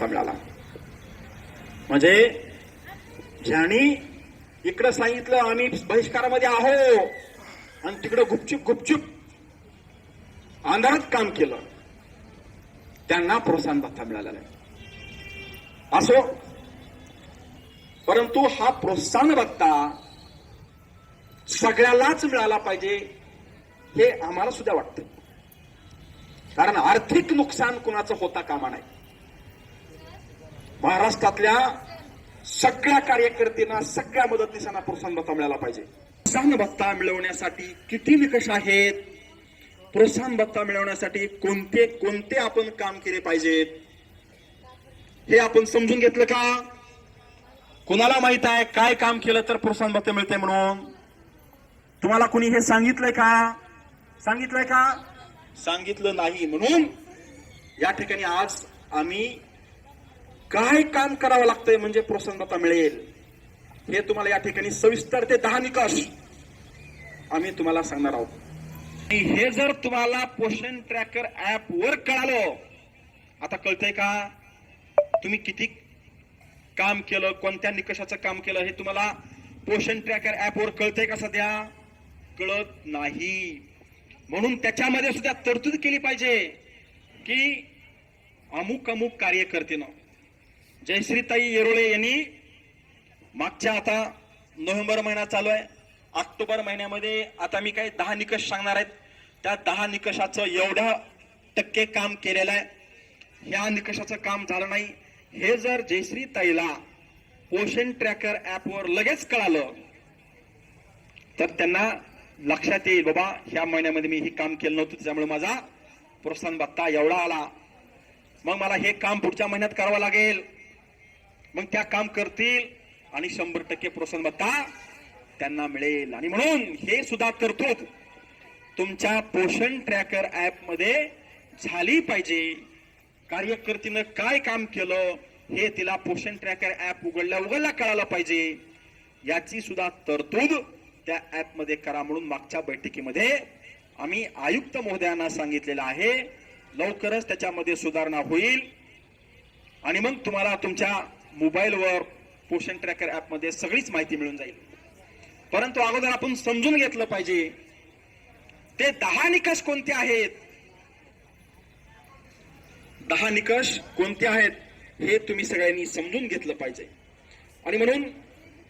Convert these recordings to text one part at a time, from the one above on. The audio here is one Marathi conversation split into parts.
भत्ता मिळाला म्हणजे ज्यांनी इकडं सांगितलं आम्ही बहिष्कारामध्ये आहो. आणि तिकडं गुपचूप गुपचूप अंधारात काम केलं. त्यांना प्रोत्साहन भत्ता मिळालेला आहे. असो. परंतु हा प्रोत्साहन भत्ता सगळ्यालाच मिळाला पाहिजे हे आम्हाला सुद्धा वाटतं. कारण आर्थिक नुकसान कुणाचं होता कामा नाही महाराष्ट्रातल्या सगळ्या कार्यकर्त्यांना सगळ्या मदतनीसांना प्रोत्साहन भत्ता मिळाला पाहिजे. प्रोत्साहन भत्ता मिळवण्यासाठी किती निकष आहेत? प्रोत्साहन भत्ता मिळवण्यासाठी कोणते कोणते आपण काम केले पाहिजेत? हे आपण समजून घेतलं का? कुणाला माहीत आहे काय काम केलं तर प्रोत्साहन भत्ता मिळते म्हणून? तुम्हाला कुणी हे सांगितलंय का? सांगितलंय का? सांगितलं नाही म्हणून या ठिकाणी आज आम्ही काय काम करावं लागतंय म्हणजे प्रोत्साहन मिळेल? हे तुम्हाला या ठिकाणी सविस्तर ते दहा निकष आम्ही तुम्हाला सांगणार आहोत. हे जर तुम्हाला पोषण ट्रॅकर ऍप वर कळालं आता कळतंय का? तुम्ही किती काम केलं कोणत्या निकषाचं काम केलं हे तुम्हाला पोषण ट्रॅकर ऍप वर कळतंय का सध्या? कळत नाही. म्हणून त्याच्यामध्ये सुद्धा तरतूद केली पाहिजे की अमुक अमुक कार्यकर्तेनं जयश्रीताई येरोळे यांनी मागच्या आता नोव्हेंबर महिना चालू आहे. ऑक्टोबर महिन्यामध्ये आता मी काही दहा निकष सांगणार आहेत. त्या दहा निकषाचं एवढं टक्के काम केलेलं आहे. ह्या निकषाचं काम झालं नाही. हे जर जयश्री ताईला पोषण ट्रॅकर ॲपवर लगेच कळालं तर त्यांना लक्षात येईल बाबा ह्या महिन्यामध्ये मी हे काम केलं नव्हतं त्याच्यामुळे माझा प्रोत्साहन भत्ता एवढा आला. मग मला हे काम पुढच्या महिन्यात करावं लागेल. मग त्या काम करतील आणि शंभर टक्के प्रोत्साहन त्यांना मिळेल. आणि म्हणून हे सुद्धा तरतूद तुमच्या पोषण ट्रॅकर ऍपमध्ये झाली पाहिजे. कार्यकर्तीनं काय काम केलं हे तिला पोषण ट्रॅकर ऍप उघडल्या उघडल्या कळायला पाहिजे. याची सुद्धा तरतूद त्या ऍपमध्ये करा म्हणून मागच्या बैठकीमध्ये आम्ही आयुक्त महोदयांना सांगितलेलं आहे. लवकरच त्याच्यामध्ये सुधारणा होईल. आणि मग तुम्हाला तुमच्या मोबाईलवर पोषण ट्रॅकर ॲपमध्ये सगळीच माहिती मिळून जाईल. परंतु अगोदर आपण समजून घेतलं पाहिजे ते दहा निकष कोणते आहेत? दहा निकष कोणते आहेत? हे तुम्ही सगळ्यांनी समजून घेतलं पाहिजे. आणि म्हणून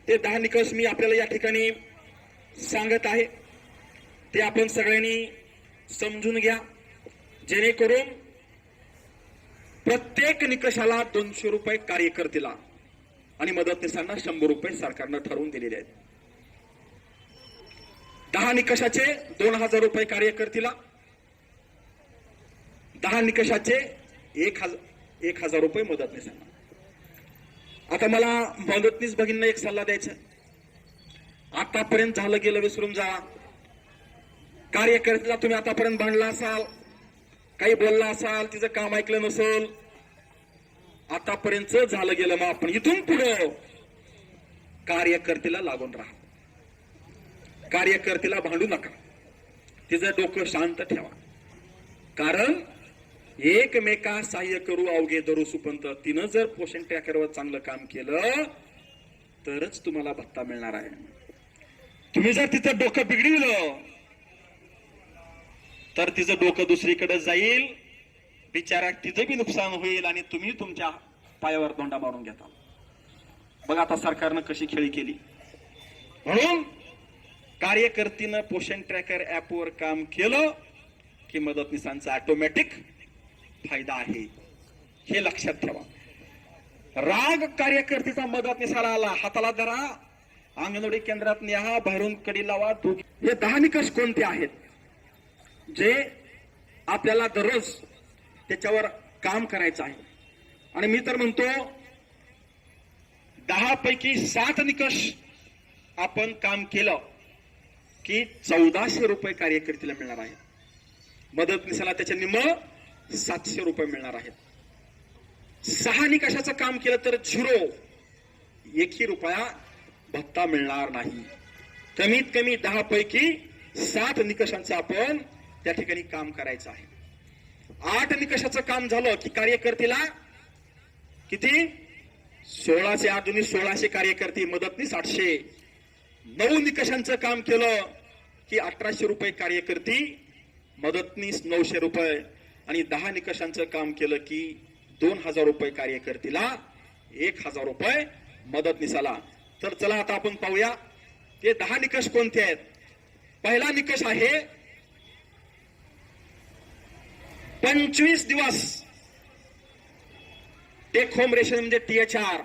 ते दहा निकष मी आपल्याला या ठिकाणी सांगत आहे. ते आपण सगळ्यांनी समजून घ्या. जेणेकरून प्रत्येक निकषाला दोनशे रुपये कार्यकर्तीला आणि मदतनीसांना शंभर रुपये सरकारनं ठरवून दिलेले आहेत. दहा निकषाचे दोन हजार रुपये कार्यकर्तीला दहा निकषाचे एक हजार एक हजार रुपये मदतनीसांना. आता मला मदतनीस भगिनींना एक सल्ला द्यायचा आतापर्यंत झालं गेलं विसरून जा. कार्यकर्त्याला तुम्ही आतापर्यंत भांडला असाल. काही बोलला असाल तिचं काम ऐकलं नसेल आतापर्यंत झालं गेलं मग आपण इथून पुढं कार्यकर्तीला लागून राहा. कार्यकर्तीला भांडू नका. तिचं डोकं शांत ठेवा. कारण एकमेका सहाय्य करू अवघे धरू सुपंत. तिनं जर पोषण ट्रॅकरवर चांगलं काम केलं तरच तुम्हाला भत्ता मिळणार आहे. तुम्ही जर तिचं डोकं बिघडविलं तर तिचं डोकं दुसरीकडे जाईल. बिचारा तिचं बी नुकसान होईल आणि तुम्ही तुमच्या पायावर दोंडा मारून घेता. मग आता सरकारनं कशी खेळी केली. म्हणून कार्यकर्तीनं पोषण ट्रॅकर ऍपवर काम केलं की मदतनीसांचा ऑटोमॅटिक फायदा आहे. हे लक्षात ठेवा. राग कार्यकर्तीचा मदतनीसाला आला. हाताला धरा. अंगणवाडी केंद्रात न्या. बाहेरून कडी लावा. हे दहा निकष कोणते आहेत? जे आपल्याला दररोज त्याच्यावर काम करायचं आहे. आणि मी तर म्हणतो दहा पैकी सात निकष आपण काम केलं की चौदाशे रुपये कार्यकर्त्याला मिळणार आहे. मदतनीसाला त्याच्या निम्म सातशे रुपये मिळणार आहेत. सहा निकषाचं काम केलं तर झिरो एकही रुपया भत्ता मिळणार नाही. कमीत कमी दहा पैकी सात निकषांचं आपण त्या ठिकाणी काम करायचं आहे. आठ निकषाचं काम झालं की कार्यकर्तीला किती? सोळाशे अजूनही सोळाशे कार्यकर्ते मदतनीस आठशे नऊ निकषांचं काम केलं की अठराशे रुपये कार्यकर्ती मदतनीस नऊशे रुपये आणि दहा निकषांचं काम केलं की दोन हजार रुपये कार्यकर्तीला एक हजार रुपये मदतनीसाला. तर चला आता आपण पाहूया ते दहा निकष कोणते आहेत? पहिला निकष आहे पंचवीस दिवस टेक होम रेशन म्हणजे टीएचआर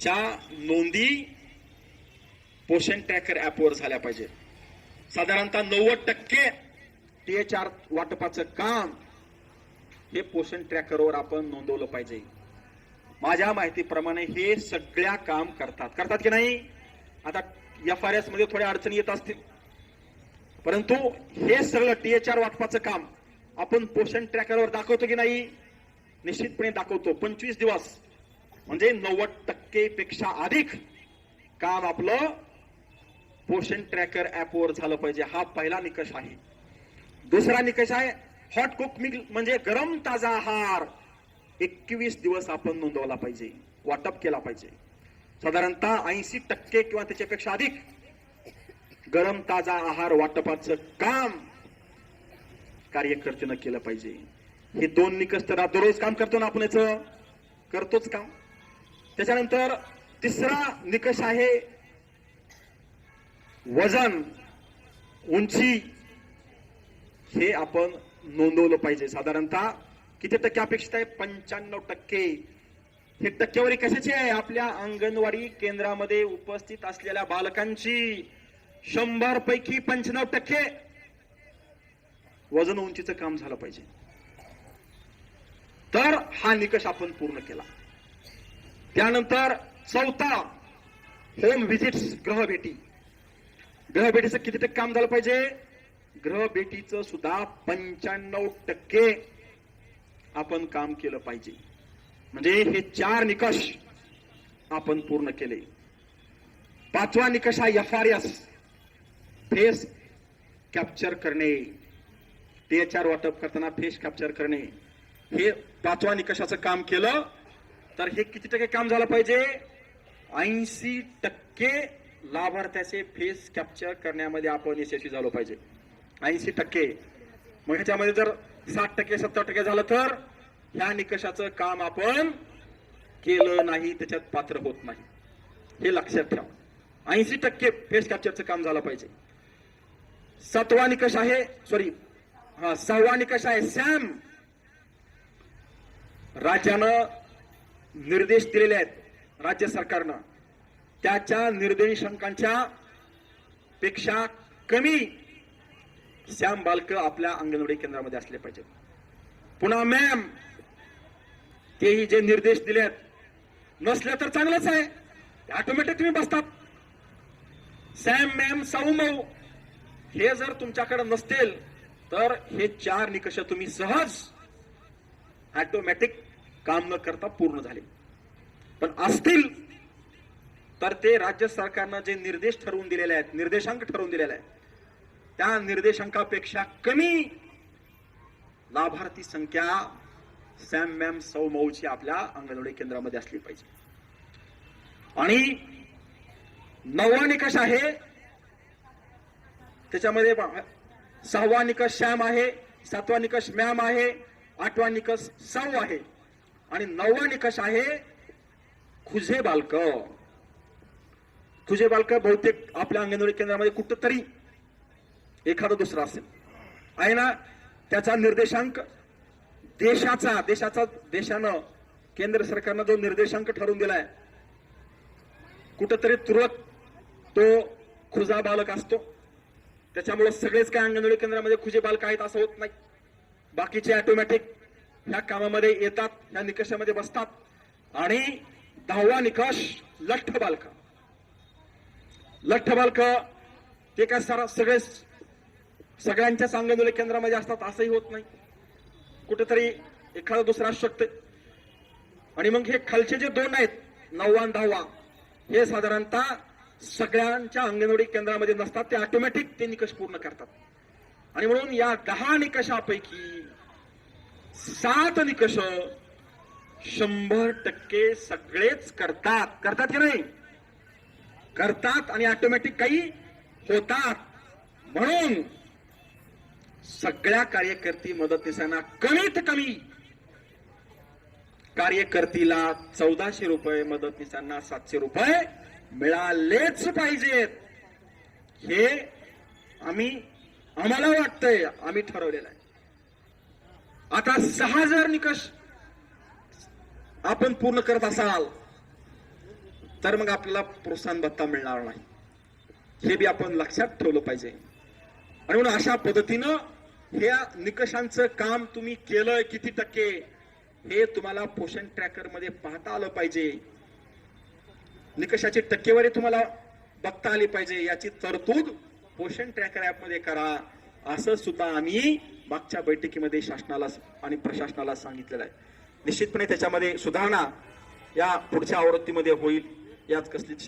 च्या नोंदी पोषण ट्रॅकर ऍपवर झाल्या पाहिजे साधारणतः नव्वद टक्के टीएचआर वाटपाचं काम हे पोषण ट्रॅकरवर आपण नोंदवलं पाहिजे. माझ्या माहितीप्रमाणे हे सगळ्या काम करतात. करतात की नाही? आता एफ आर एसमध्ये थोड्या अडचणी येत असतील. परंतु हे सगळं टीएचआर वाटपाचं काम आपण पोषण ट्रॅकरवर दाखवतो की नाही? निश्चितपणे दाखवतो. पंचवीस दिवस म्हणजे नव्वद टक्के पेक्षा अधिक काम आपलं पोषण ट्रॅकर ऍपवर झालं पाहिजे. हा पहिला निकष आहे. दुसरा निकष आहे हॉट कुक मिल म्हणजे गरम ताजा आहार. एकवीस दिवस आपण नोंदवला पाहिजे वाटप केला पाहिजे. साधारणतः ऐंशी टक्के किंवा त्याच्यापेक्षा अधिक गरम ताजा आहार वाटपाचं काम कार्यकर्त्यानं केलं पाहिजे. हे दोन निकष तर दररोज काम करतो ना आपण याचं? करतोच काम. त्याच्यानंतर तिसरा निकष आहे वजन उंची हे आपण नोंदवलं पाहिजे. साधारणतः किती टक्के अपेक्षित आहे? पंच्याण्णव टक्के. हे टक्केवारी कशाची आहे? आपल्या अंगणवाडी केंद्रामध्ये उपस्थित असलेल्या बालकांची शंभर पैकी पंच्याण्णव टक्के वजन उंचीचं काम झालं पाहिजे. तर हा निकष आपण पूर्ण केला. त्यानंतर चौथा होम व्हिजिट्स ग्रहभेटी ग्रहभेटीचं किती टक्के काम झालं पाहिजे? ग्रहभेटीचं सुद्धा पंच्याण्णव टक्के आपण काम केलं पाहिजे. म्हणजे हे चार निकष आपण पूर्ण केले. पाचवा निकष हा F R S face capture करणे. टीएचआर वाटप करताना फेस कॅप्चर करणे. हे पाचवा निकषाचं काम केलं? तर हे किती टक्के काम झालं पाहिजे? ऐंशी टक्के लाभार्थ्याचे फेस कॅप्चर करण्यामध्ये आपण यशस्वी झालो पाहिजे. ऐंशी टक्के. मग ह्याच्यामध्ये जर साठ टक्के सत्तर टक्के झालं तर ह्या निकषाचं काम आपण केलं नाही त्याच्यात पात्र होत नाही. हे लक्षात ठेवा. ऐंशी टक्के फेस कॅप्चरचं काम झालं पाहिजे. सातवा निकष आहे सॉरी हा सहावा निकष आहे? सॅम. राज्यानं निर्देश दिलेले आहेत राज्य सरकारनं. त्याच्या निर्देशांकांच्या पेक्षा कमी सॅम बालक आपल्या अंगणवाडी केंद्रामध्ये असले पाहिजेत. पुन्हा मॅम तेही जे निर्देश दिले आहेत नसले तर चांगलंच आहे. ऑटोमॅटिक तुम्ही बसतात. सॅम मॅम साऊ माऊ हे जर तुमच्याकडे नसतील तर हे चार निकष तुम्ही सहज ऑटोमॅटिक काम न करता पूर्ण झाले. पण असतील तर ते राज्य सरकारनं जे निर्देश ठरवून दिलेले आहेत निर्देशांक ठरवून दिलेले आहेत त्या निर्देशांकापेक्षा कमी लाभार्थी संख्या सॅम मॅम सौ मऊची आपल्या अंगणवाडी केंद्रामध्ये असली पाहिजे. आणि नववा निकष आहे त्याच्यामध्ये सहावा निकष श्याम आहे सातवा निकष मॅम आहे आठवा निकष सौ आहे. आणि नववा निकष आहे खुजे बालक. खुजे बालक बहुतेक आपल्या अंगणवाडी केंद्रामध्ये कुठं तरी एखादं दुसरं असेल. आहे ना? त्याचा निर्देशांक देशाचा देशाचा देशानं केंद्र सरकारनं जो निर्देशांक ठरवून दिलाय कुठंतरी तुरळक तो खुजा बालक असतो. त्याच्यामुळे सगळेच काय अंगणवाडी केंद्रामध्ये खुजे बालक आहेत असं होत नाही. बाकीचे ऑटोमॅटिक ह्या कामामध्ये येतात ह्या निकषामध्ये बसतात. आणि दहावा निकष लठ्ठ बालक. लठ्ठ बालक ते काय सारा सगळे सगळ्यांच्याच अंगणवाडी केंद्रामध्ये असतात असंही होत नाही. कुठेतरी एखादा दुसरा असू शकते. आणि मग हे खालचे जे दोन आहेत नववा आणि दहावा हे साधारणतः सगळ्यांच्या अंगणवाडी केंद्रामध्ये नसतात ते ऑटोमॅटिक ते निकष पूर्ण करतात. आणि म्हणून या दहा निकषापैकी सात निकष शंभर टक्के सगळेच करतात. करतात की नाही? करतात आणि ऑटोमॅटिक काही होतात. म्हणून सगळ्या कार्यकर्ती मदतनीसांना कमीत कमी कार्यकर्तीला चौदाशे रुपये मदतनीसांना सातशे रुपये मिळालेच पाहिजेत. हे आम्ही आम्हाला वाटतंय आम्ही ठरवलेलं आहे. आता सहा हजार निकष आपण पूर्ण करत असाल तर मग आपल्याला प्रोत्साहन भत्ता मिळणार नाही. हे बी आपण लक्षात ठेवलं पाहिजे. आणि म्हणून अशा पद्धतीनं ह्या निकषांचं काम तुम्ही केलंय किती टक्के हे तुम्हाला पोषण ट्रॅकरमध्ये पाहता आलं पाहिजे. निकषाची टक्केवारी तुम्हाला बघता आली पाहिजे. याची तरतूद पोषण ट्रॅकर ॲपमध्ये करा. असं सुद्धा आम्ही मागच्या बैठकीमध्ये शासनाला आणि प्रशासनाला सांगितलेलं आहे. निश्चितपणे त्याच्यामध्ये सुधारणा या पुढच्या आवृत्तीमध्ये होईल. यात कसलीच